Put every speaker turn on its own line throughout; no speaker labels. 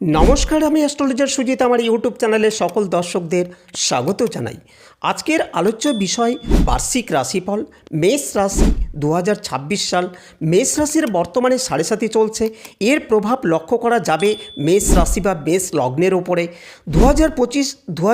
নমস্কার, আমি অ্যাস্ট্রোলজার সুজিত, আমার ইউটিউব চ্যানেলে সকল দর্শকদের স্বাগত জানাই। আজকের আলোচ্য বিষয় বার্ষিক রাশিফল, মেষ রাশি দু হাজার ছাব্বিশ সাল মেষ রাশির বর্তমানে সাড়ে সাথে চলছে। এর প্রভাব লক্ষ্য করা যাবে মেষ রাশি বা মেষ লগ্নের ওপরে দু হাজার পঁচিশ দু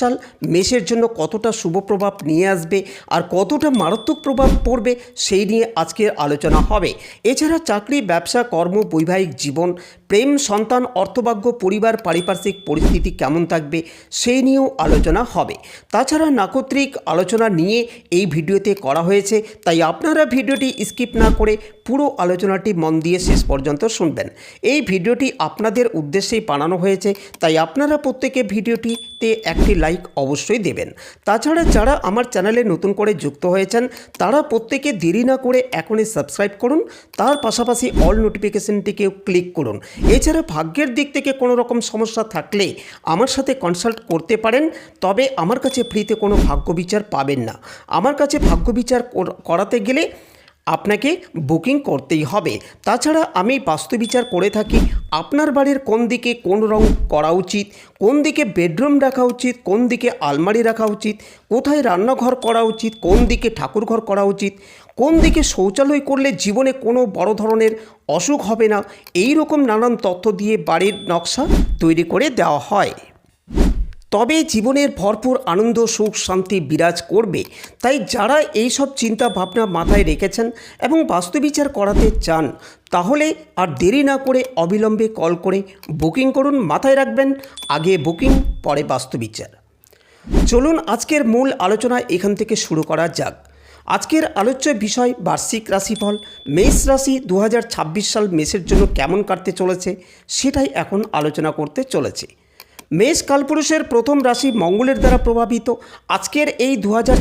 সাল মেষের জন্য কতটা শুভ প্রভাব নিয়ে আসবে আর কতটা মারাত্মক প্রভাব পড়বে সেই নিয়ে আজকের আলোচনা হবে। এছাড়া চাকরি, ব্যবসা, কর্ম, বৈবাহিক জীবন, প্রেম, সন্তান, অর্থভাগ্য, পরিবার, পারিপার্শ্বিক পরিস্থিতি কেমন থাকবে সেই নিয়েও আলোচনা হবে। তাছাড়া নাকত্রিক আলোচনা নিয়ে এই ভিডিওতে করা হয়েছে, তাই আপনারা ভিডিওটি স্কিপ না করে পুরো আলোচনাটি মন দিয়ে শেষ পর্যন্ত শুনবেন। এই ভিডিওটি আপনাদের উদ্দেশ্যেই বানানো হয়েছে, তাই আপনারা প্রত্যেকে ভিডিওটিতে একটি লাইক অবশ্যই দেবেন। তাছাড়া যারা আমার চ্যানেলে নতুন করে যুক্ত হয়েছেন, তারা প্রত্যেকে দেরি না করে এখনই সাবস্ক্রাইব করুন, তার পাশাপাশি অল নোটিফিকেশনটিকেও ক্লিক করুন। এছাড়া ভাগ্যের দিক থেকে কোনো রকম সমস্যা থাকলে আমার সাথে কনসাল্ট করতে পারেন, তবে আমার কাছে ফ্রিতে কোনো ভাগ্য বিচার পাবেন না। আমার কাছে ভাগ্য বিচার করাতে গেলে আপনাকে বুকিং করতেই হবে। তাছাড়া আমি বাস্তু বিচার করে থাকি, আপনার বাড়ির কোন দিকে কোন রং করা উচিত, কোন দিকে বেডরুম রাখা উচিত, কোন দিকে আলমারি রাখা উচিত, কোথায় রান্নাঘর করা উচিত, কোন দিকে ঠাকুরঘর করা উচিত, কোন দিকে শৌচালয় করলে জীবনে কোনো বড় ধরনের অসুখ হবে না এই রকম নানান তথ্য দিয়ে বাড়ির নকশা তৈরি করে দেওয়া হয়। তবে জীবনের ভরপুর আনন্দ, সুখ, শান্তি বিরাজ করবে। তাই যারা এই সব চিন্তা ভাবনা মাথায় রেখেছেন এবং বাস্তুবিচার করাতে চান, তাহলে আর দেরি না করে অবিলম্বে কল করে বুকিং করুন মাথায় রাখবেন। আগে বুকিং, পরে বাস্তুবিচার। চলুন আজকের মূল আলোচনা এখান থেকে শুরু করা যাক। আজকের আলোচ্য বিষয় বার্ষিক রাশিফল। মেষ রাশি দু হাজার ছাব্বিশ সাল মেষের জন্য কেমন কাটতে চলেছে, সেটাই এখন আলোচনা করতে চলেছে। মেষ কালপুরুষের প্রথম রাশি মঙ্গলের দ্বারা প্রভাবিত। আজকের এই দু হাজার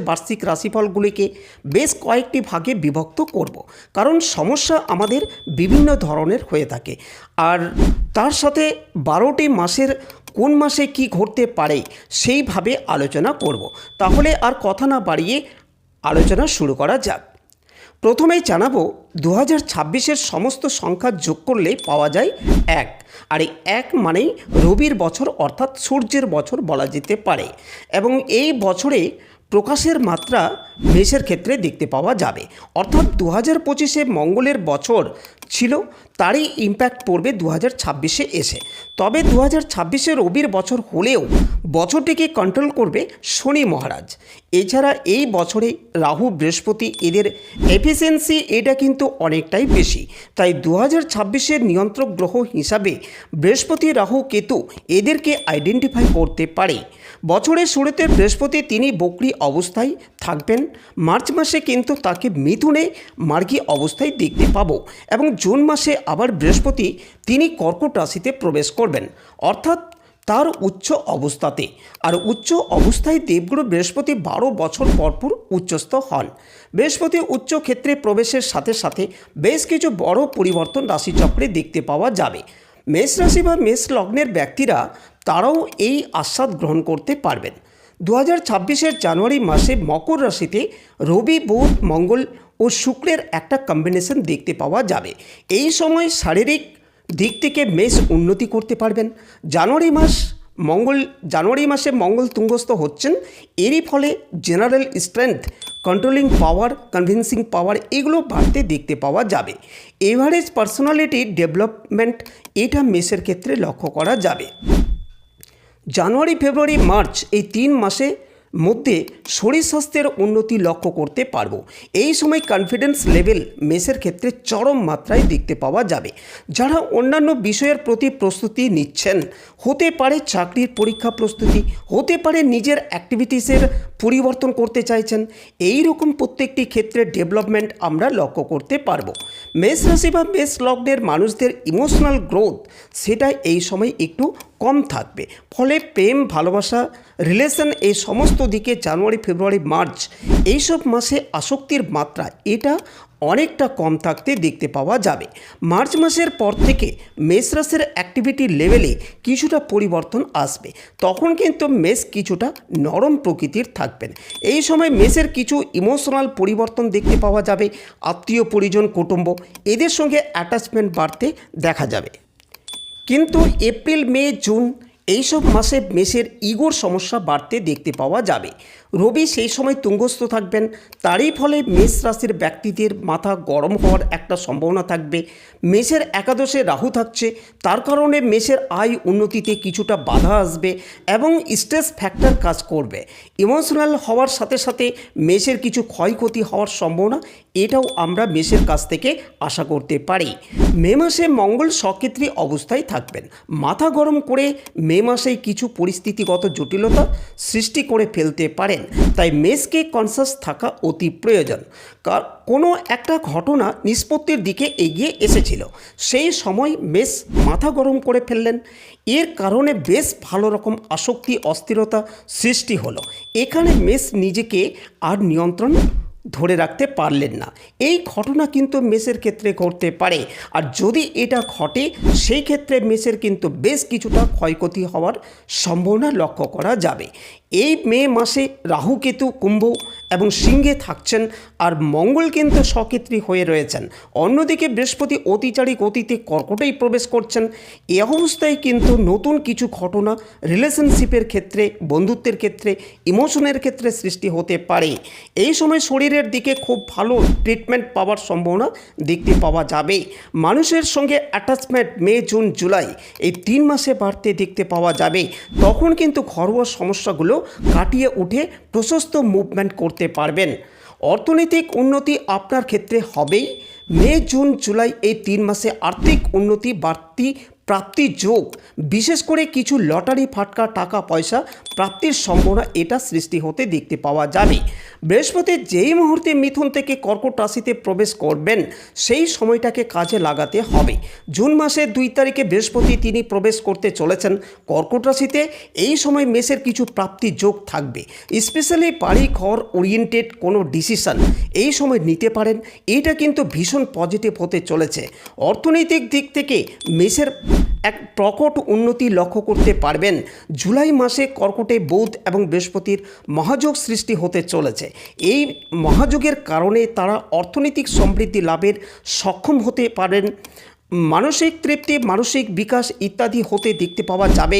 বার্ষিক রাশিফলগুলিকে বেশ কয়েকটি ভাগে বিভক্ত করব। কারণ সমস্যা আমাদের বিভিন্ন ধরনের হয়ে থাকে। আর তার সাথে বারোটি মাসের কোন মাসে কি ঘটতে পারে সেইভাবে আলোচনা করব। তাহলে আর কথা না বাড়িয়ে আলোচনা শুরু করা যাক। প্রথমেই জানাব দু হাজার ছাব্বিশের সমস্ত সংখ্যা যোগ করলে পাওয়া যায় এক। আর এই এক মানেই রবির বছর অর্থাৎ সূর্যের বছর বলা যেতে পারে। এবং এই বছরে প্রকাশের মাত্রা মেষের ক্ষেত্রে দেখতে পাওয়া যাবে। অর্থাৎ দু হাজার পঁচিশে মঙ্গলের বছর ছিল, তারই ইম্প্যাক্ট পড়বে দু হাজার ছাব্বিশে এসে। তবে দু হাজার ছাব্বিশে রবির বছর হলেও বছরটিকে কন্ট্রোল করবে শনি মহারাজ। এছাড়া এই বছরে রাহু, বৃহস্পতি এদের এফিসিয়েন্সি এটা কিন্তু অনেকটাই বেশি। তাই দু হাজার ছাব্বিশের নিয়ন্ত্রক গ্রহ হিসাবে বৃহস্পতি, রাহু, কেতু এদেরকে আইডেন্টিফাই করতে পারে। বছরের শুরুতে বৃহস্পতি, তিনি বকরি অবস্থায় থাকবেন। মার্চ মাসে কিন্তু তাকে মিথুনে মার্গী অবস্থায় দেখতে পাবো। এবং জুন মাসে আবার বৃহস্পতি তিনি কর্কট রাশিতে প্রবেশ করবেন। অর্থাৎ তার উচ্চ অবস্থাতে। আর উচ্চ অবস্থায় দেবগুরু বৃহস্পতি বারো বছর পরপর উচ্চস্থ হন। বৃহস্পতি উচ্চ ক্ষেত্রে প্রবেশের সাথে সাথে বেশ কিছু বড় পরিবর্তন রাশিচক্রে দেখতে পাওয়া যাবে। মেষ রাশি বা মেষ লগ্নের ব্যক্তিরা তারাও এই আস্বাদ গ্রহণ করতে পারবেন। দু হাজার জানুয়ারি মাসে মকর রাশিতে রবি, বুধ, মঙ্গল ও শুক্রের একটা কম্বিনেশন দেখতে পাওয়া যাবে। এই সময় শারীরিক দিক থেকে মেষ উন্নতি করতে পারবেন। জানুয়ারি মাস মঙ্গল, জানুয়ারি মাসে মঙ্গল তুঙ্গস্থ হচ্ছেন। এরই ফলে general strength controlling power convincing power এগুলো বাড়তে দেখতে পাওয়া যাবে। এভারেজ পার্সোনালিটি ডেভেলপমেন্ট এটা মেষের ক্ষেত্রে লক্ষ্য করা যাবে। জানুয়ারি, ফেব্রুয়ারি, মার্চ এই তিন মাসে মধ্যে শরীর স্বাস্থ্যের উন্নতি লক্ষ্য করতে পারব। এই সময় কনফিডেন্স লেভেল মেসের ক্ষেত্রে চরম মাত্রায় দেখতে পাওয়া যাবে। যারা অন্যান্য বিষয়ের প্রতি প্রস্তুতি নিচ্ছেন, হতে পারে চাকরির পরীক্ষা প্রস্তুতি, হতে পারে নিজের অ্যাক্টিভিটিসের পরিবর্তন করতে চাইছেন এই রকম প্রত্যেকটি ক্ষেত্রে ডেভেলপমেন্ট আমরা লক্ষ্য করতে পারব। মেষ রাশি বা মেষ লগ্নের মানুষদের ইমোশনাল গ্রোথ সেটা এই সময় একটু কম থাকবে। ফলে প্রেম, ভালোবাসা রিলেশন এই সমস্ত দিকে জানুয়ারি, ফেব্রুয়ারি, মার্চ এইসব মাসে আসক্তির মাত্রা এটা অনেকটা কম থাকতে দেখতে পাওয়া যাবে। মার্চ মাসের পর থেকে মেষ অ্যাক্টিভিটি লেভেলে কিছুটা পরিবর্তন আসবে। তখন কিন্তু মেষ কিছুটা নরম প্রকৃতির থাকবেন। এই সময় মেষের কিছু ইমোশনাল পরিবর্তন দেখতে পাওয়া যাবে। আত্মীয় পরিজন, কুটুম্ব, এদের সঙ্গে অ্যাটাচমেন্ট বাড়তে দেখা যাবে। কিন্তু এপ্রিল, মে, জুন এইসব মাসে মেষের ইগোর সমস্যা বাড়তে দেখতে পাওয়া যাবে। রবি সেই সময় তুঙ্গস্থ থাকবেন। তারই ফলে মেষ রাশির ব্যক্তিদের মাথা গরম হওয়ার একটা সম্ভাবনা থাকবে। মেষের একাদশে রাহু থাকছে। তার কারণে মেষের আয় উন্নতিতে কিছুটা বাধা আসবে এবং স্ট্রেস ফ্যাক্টর কাজ করবে। ইমোশনাল হওয়ার সাথে সাথে মেষের কিছু ক্ষয়ক্ষতি হওয়ার সম্ভাবনা, এটাও আমরা মেষের কাছ থেকে আশা করতে পারি। মে মাসে মঙ্গল সক্ষেত্রী অবস্থায় থাকবেন। মাথা গরম করে মে মাসেই কিছু পরিস্থিতিগত জটিলতা সৃষ্টি করে ফেলতে পারেন। তাই মেষকে কনসাস থাকা অতি প্রয়োজন। কোনো একটা ঘটনা নিষ্পত্তির দিকে এগিয়ে এসেছিল। সেই সময় মেষ মাথা গরম করে ফেললেন। এর কারণে বেশ ভালো রকম আসক্তি, অস্থিরতা সৃষ্টি হলো। এখানে মেষ নিজেকে আর নিয়ন্ত্রণ ধরে রাখতে পারলেন না। এই ঘটনা কিন্তু মেসের ক্ষেত্রে ঘটতে পারে। আর যদি এটা ঘটে, সেই ক্ষেত্রে মেসের কিন্তু বেশ কিছুটা ক্ষয়ক্ষতি হওয়ার সম্ভাবনা লক্ষ্য করা যাবে। এই মে মাসে রাহু কেতু, কুম্ভ এবং সিংহে থাকছেন আর মঙ্গল কিন্তু সক্ষেত্রী হয়ে রয়েছেন। অন্যদিকে বৃহস্পতি অতিচারিক অতীতে কর্কটেই প্রবেশ করছেন। এ অবস্থায় কিন্তু নতুন কিছু ঘটনা রিলেশনশিপের ক্ষেত্রে, বন্ধুত্বের ক্ষেত্রে ইমোশনের ক্ষেত্রে সৃষ্টি হতে পারে। এই সময় শরীরের দিকে খুব ভালো ট্রিটমেন্ট পাওয়ার সম্ভাবনা দেখতে পাওয়া যাবে। মানুষের সঙ্গে অ্যাটাচমেন্ট মে, জুন, জুলাই এই তিন মাসে বাড়তে দেখতে পাওয়া যাবে। তখন কিন্তু ঘরোয়া সমস্যাগুলো কাটিয়ে উঠে প্রশস্ত মুভমেন্ট করতে পারবেন। অর্থনৈতিক উন্নতি আপনার ক্ষেত্রে হবেই। মে, জুন, জুলাই এই তিন মাসে আর্থিক উন্নতি বাড়তি প্রাপ্তির যোগ, বিশেষ করে কিছু লটারি ফাটকা টাকা পয়সা প্রাপ্তির সম্ভাবনা এটা সৃষ্টি হতে দেখতে পাওয়া যাবে। বৃহস্পতি যেই মুহূর্তে মিথুন থেকে কর্কট রাশিতে প্রবেশ করবেন, সেই সময়টাকে কাজে লাগাতে হবে। জুন মাসের দুই তারিখে বৃহস্পতি তিনি প্রবেশ করতে চলেছেন কর্কট রাশিতে, এই সময় মেসের কিছু প্রাপ্তি যোগ থাকবে। স্পেশালি বাড়ি ঘর ওরিয়েন্টেড কোনো ডিসিশন এই সময় নিতে পারেন, এটা কিন্তু ভীষণ পজিটিভ হতে চলেছে। অর্থনৈতিক দিক থেকে মেসের এক প্রকট উন্নতি লক্ষ্য করতে পারবেন। জুলাই মাসে কর্কটে বুধ এবং বৃহস্পতির মহাযোগ সৃষ্টি হতে চলেছে। এই মহাযোগের কারণে তারা অর্থনৈতিক সমৃদ্ধি লাভের সক্ষম হতে পারেন। মানসিক তৃপ্তি, মানসিক বিকাশ ইত্যাদি হতে দেখতে পাওয়া যাবে।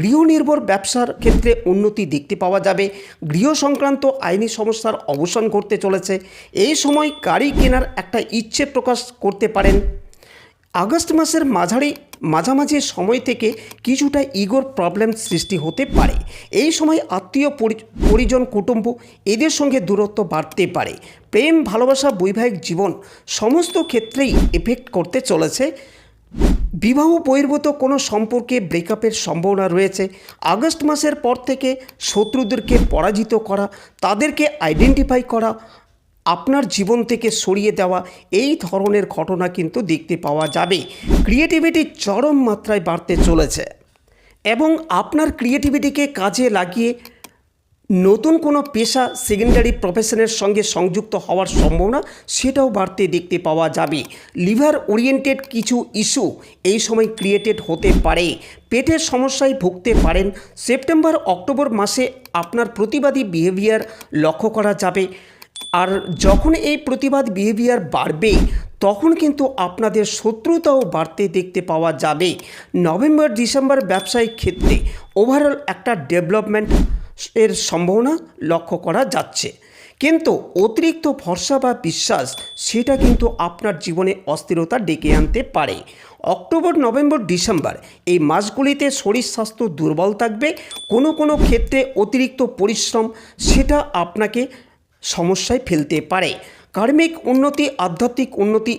গৃহনির্ভর ব্যবসার ক্ষেত্রে উন্নতি দেখতে পাওয়া যাবে। গৃহ সংক্রান্ত আইনি সমস্যার অবসান ঘটতে চলেছে। এই সময় গাড়ি কেনার একটা ইচ্ছে প্রকাশ করতে পারেন। আগস্ট মাসের মাঝারি, মাঝামাঝি সময় থেকে কিছুটা ইগোর প্রবলেম সৃষ্টি হতে পারে। এই সময় আত্মীয় পরি- পরিজন, কুটুম্ব এদের সঙ্গে দূরত্ব বাড়তে পারে। প্রেম, ভালোবাসা, বৈবাহিক জীবন সমস্ত ক্ষেত্রেই এফেক্ট করতে চলেছে। বিবাহ বহির্ভূত কোনো সম্পর্কে ব্রেকআপের সম্ভাবনা রয়েছে। আগস্ট মাসের পর থেকে শত্রুদেরকে পরাজিত করা, তাদেরকে আইডেন্টিফাই করা আপনার জীবন থেকে সরিয়ে দেওয়া এই ধরনের ঘটনা কিন্তু দেখতে পাওয়া যাবে। ক্রিয়েটিভিটি চরম মাত্রায় বাড়তে চলেছে এবং আপনার ক্রিয়েটিভিটিকে কাজে লাগিয়ে নতুন কোনো পেশা সেকেন্ডারি প্রফেশনের সঙ্গে সংযুক্ত হওয়ার সম্ভাবনা সেটাও বাড়তে দেখতে পাওয়া যাবে। লিভার ওরিয়েন্টেড কিছু ইস্যু এই সময় ক্রিয়েটেড হতে পারে। পেটের সমস্যায় ভুগতে পারেন। সেপ্টেম্বর অক্টোবর মাসে আপনার প্রতিবাদী বিহেভিয়ার লক্ষ্য করা যাবে। আর যখন এই প্রতিবাদ বিহেভিয়ার বাড়বে, তখন কিন্তু আপনাদের শত্রুতাও বাড়তে দেখতে পাওয়া যাবে। নভেম্বর, ডিসেম্বর ব্যবসায়িক ক্ষেত্রে ওভারঅল একটা ডেভেলপমেন্ট এর সম্ভাবনা লক্ষ্য করা যাচ্ছে। কিন্তু অতিরিক্ত ভরসা বা বিশ্বাস, সেটা কিন্তু আপনার জীবনে অস্থিরতা ডেকে আনতে পারে। অক্টোবর, নভেম্বর, ডিসেম্বর এই মাসগুলিতে শরীর স্বাস্থ্য দুর্বল থাকবে, কোনো কোনো ক্ষেত্রে অতিরিক্ত পরিশ্রম, সেটা আপনাকে সমস্যায় ফেলতে পারে। কার্মিক উন্নতি, আধ্যাত্মিক উন্নতি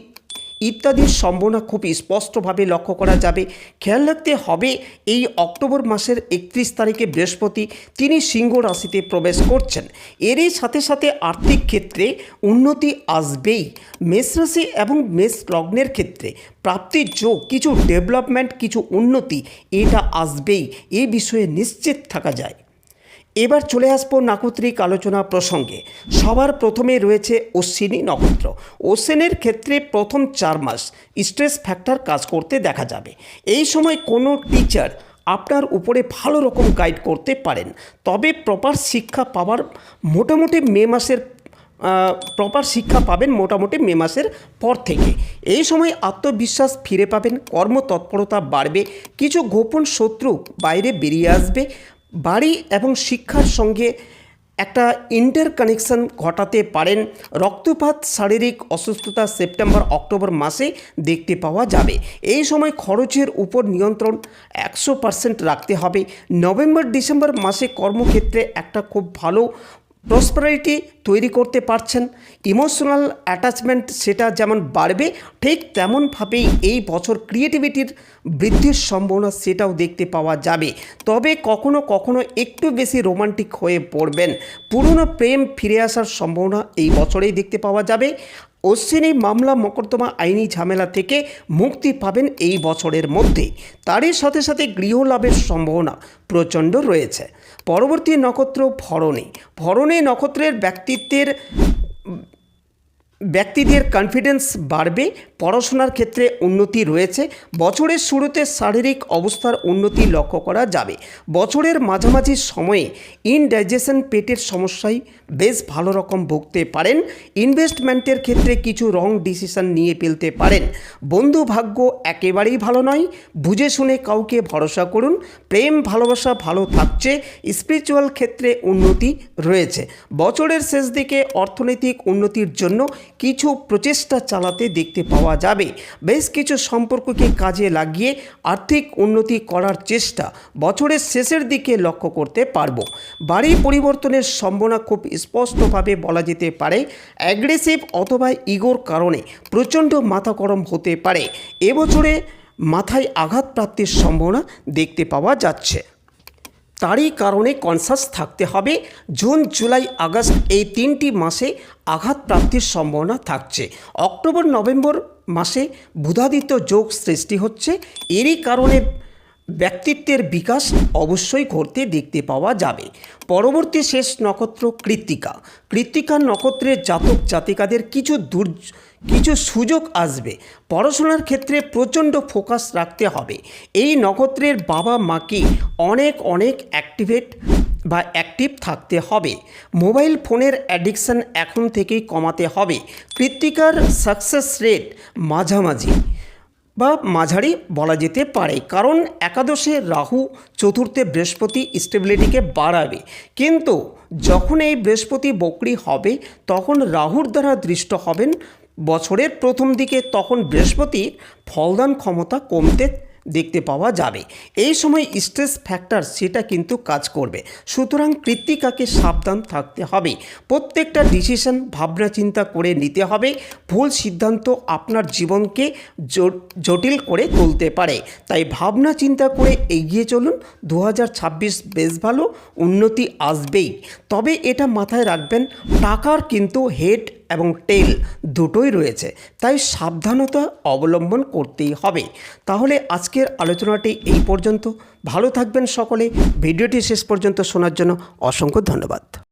ইত্যাদির সম্ভাবনা খুব স্পষ্টভাবে লক্ষ্য করা যাবে। খেয়াল রাখতে হবে, এই অক্টোবর মাসের একত্রিশ তারিখে বৃহস্পতি তিনি সিংহ রাশিতে প্রবেশ করছেন। এরই সাথে সাথে আর্থিক ক্ষেত্রে উন্নতি আসবেই। মেষ রাশি এবং মেষ লগ্নের ক্ষেত্রে প্রাপ্তির যোগ, কিছু ডেভেলপমেন্ট, কিছু উন্নতি, এটা আসবেই। এ বিষয়ে নিশ্চিত থাকা যায়। এবার চলে আসব নাকুত্রিক আলোচনা প্রসঙ্গে। সবার প্রথমে রয়েছে অশ্বিনী নক্ষত্র। অশ্বিনের ক্ষেত্রে প্রথম চার মাস স্ট্রেস ফ্যাক্টর কাজ করতে দেখা যাবে। এই সময় কোনো টিচার আপনার উপরে ভালো রকম গাইড করতে পারেন। তবে প্রপার শিক্ষা পাওয়ার মোটামুটি মে মাসের প্রপার শিক্ষা পাবেন মোটামুটি মে মাসের পর থেকে। এই সময় আত্মবিশ্বাস ফিরে পাবেন, কর্মতৎপরতা বাড়বে, কিছু গোপন শত্রু বাইরে বেরিয়ে আসবে বাড়ি এবং শিক্ষার সঙ্গে একটা ইন্টার কানেকশন ঘটাতে পারেন। রক্তপাত, শারীরিক অসুস্থতা সেপ্টেম্বর, অক্টোবর মাসে দেখতে পাওয়া যাবে। এই সময় খরচের উপর নিয়ন্ত্রণ একশো পার্সেন্ট রাখতে হবে। নভেম্বর, ডিসেম্বর মাসে কর্মক্ষেত্রে একটা খুব ভালো প্রসপারিটি তৈরি করতে পারছেন। ইমোশনাল অ্যাটাচমেন্ট সেটা যেমন বাড়বে, ঠিক তেমনভাবেই এই বছর ক্রিয়েটিভিটির বৃদ্ধির সম্ভাবনা সেটাও দেখতে পাওয়া যাবে। তবে কখনো কখনো একটু বেশি রোমান্টিক হয়ে পড়বেন। পুরনো প্রেম ফিরে আসার সম্ভাবনা এই বছরেই দেখতে পাওয়া যাবে। অশ্বিনী মামলা মকদ্দমা আইনি ঝামেলা থেকে মুক্তি পাবেন এই বছরের মধ্যে। তারই সাথে সাথে গৃহলাভের সম্ভাবনা প্রচণ্ড রয়েছে। পরবর্তী নক্ষত্র ভরণী। ভরণী নক্ষত্রের ব্যক্তিত্বের ব্যক্তিদের কনফিডেন্স বাড়বে, পড়াশোনার ক্ষেত্রে উন্নতি রয়েছে, বছরের শুরুতে শারীরিক অবস্থার উন্নতি লক্ষ্য করা যাবে। বছরের মাঝামাঝি সময়ে ইনডাইজেশন পেটের সমস্যায় বেশ ভালো রকম ভুগতে পারেন ইনভেস্টমেন্টের ক্ষেত্রে কিছু রং ডিসিশন নিয়ে ফেলতে পারেন। বন্ধু ভাগ্য একেবারেই ভালো নয়, বুঝে শুনে কাউকে ভরসা করুন, প্রেম, ভালোবাসা ভালো থাকছে স্পিরিচুয়াল ক্ষেত্রে উন্নতি রয়েছে। বছরের শেষ দিকে অর্থনৈতিক উন্নতির জন্য কিছু প্রচেষ্টা চালাতে দেখতে পাওয়া যাবে। বেশ কিছু সম্পর্ককে কাজে লাগিয়ে আর্থিক উন্নতি করার চেষ্টা বছরের শেষের দিকে লক্ষ্য করতে পারব। বাড়ি পরিবর্তনের সম্ভাবনা খুব স্পষ্টভাবে বলা যেতে পারে, অ্যাগ্রেসিভ অথবা ইগোর কারণে প্রচণ্ড মাথা গরম হতে পারে। এবছরে মাথায় আঘাতপ্রাপ্তির সম্ভাবনা দেখতে পাওয়া যাচ্ছে। তারই কারণে কনসাস থাকতে হবে। জুন, জুলাই, আগস্ট এই তিনটি মাসে আঘাত প্রাপ্তির সম্ভাবনা থাকছে। অক্টোবর, নভেম্বর মাসে বুধাদিত্য যোগ সৃষ্টি হচ্ছে। এরই কারণে ব্যক্তিত্বের বিকাশ অবশ্যই ঘটতে দেখতে পাওয়া যাবে। পরবর্তী শেষ নক্ষত্র কৃত্তিকা। কৃত্তিকা নক্ষত্রের জাতক জাতিকাদের কিছু দূর কিছু সুযোগ আসবে। পড়াশোনার ক্ষেত্রে প্রচণ্ড ফোকাস রাখতে হবে। এই নক্ষত্রের বাবা মাকে অনেক অনেক অ্যাক্টিভেট বা অ্যাক্টিভ থাকতে হবে। মোবাইল ফোনের অ্যাডিকশান এখন থেকেই কমাতে হবে। কৃত্তিকার সাকসেস রেট মাঝামাঝি। বা মাঝারি বলা যেতে পারে। কারণ একাদশে রাহু চতুর্থে বৃহস্পতি স্টেবিলিটিকে বাড়াবে। কিন্তু যখন এই বৃহস্পতি বকরি হবে, তখন রাহুর দ্বারা দৃষ্ট হবেন বছরের প্রথম দিকে, তখন বৃহস্পতির ফলদান ক্ষমতা কমতে দেখতে পাওয়া যাবে। এই সময় স্ট্রেস ফ্যাক্টর সেটা কিন্তু কাজ করবে। সুতরাং কৃত্তিকাকে সাবধান থাকতে হবে। প্রত্যেকটা ডিসিশন ভাবনা চিন্তা করে নিতে হবে। ভুল সিদ্ধান্ত আপনার জীবনকে জট- জটিল করে তুলতে পারে। তাই ভাবনা চিন্তা করে এগিয়ে চলুন। দু হাজার ছাব্বিশ বেশ ভালো, উন্নতি আসবেই। তবে এটা মাথায় রাখবেন, টাকার কিন্তু হেড এবং টেল দুটোই রয়েছে। তাই সাবধানতা অবলম্বন করতেই হবে। তাহলে আজকের আলোচনাটি এই পর্যন্ত। ভালো থাকবেন সকলে। ভিডিওটি শেষ পর্যন্ত শোনার জন্য অসংখ্য ধন্যবাদ।